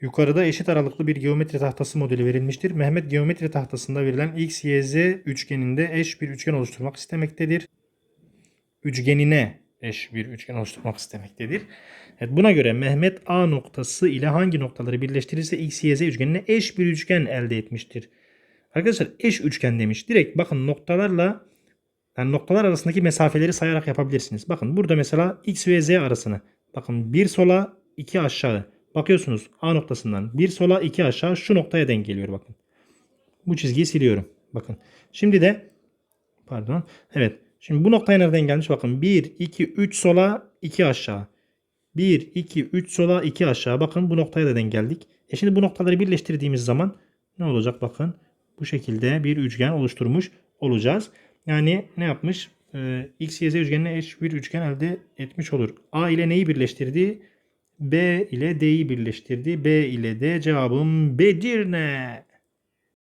Yukarıda eşit aralıklı bir geometri tahtası modeli verilmiştir. Mehmet geometri tahtasında verilen x, y, z üçgeninde eş bir üçgen oluşturmak istemektedir. Üçgenine eş bir üçgen oluşturmak istemektedir. Evet, buna göre Mehmet A noktası ile hangi noktaları birleştirirse x, y, z üçgenine eş bir üçgen elde etmiştir. Arkadaşlar eş üçgen demiş. Direkt bakın noktalarla yani noktalar arasındaki mesafeleri sayarak yapabilirsiniz. Bakın burada mesela x ve z arasını. Bakın bir sola iki aşağı. Bakıyorsunuz A noktasından bir sola iki aşağı şu noktaya denk geliyor bakın. Bu çizgiyi siliyorum. Bakın. Şimdi de pardon. Evet. Şimdi bu noktaya nereden gelmiş? Bakın 1, 2, 3 sola 2 aşağı. 1, 2, 3 sola 2 aşağı. Bakın bu noktaya da denk geldik. E şimdi bu noktaları birleştirdiğimiz zaman ne olacak? Bakın bu şekilde bir üçgen oluşturmuş olacağız. Yani ne yapmış? Ee, X, Y, Z üçgenine eş bir üçgen elde etmiş olur. A ile neyi birleştirdi? B ile D'yi birleştirdi. B ile D cevabım Bedirne.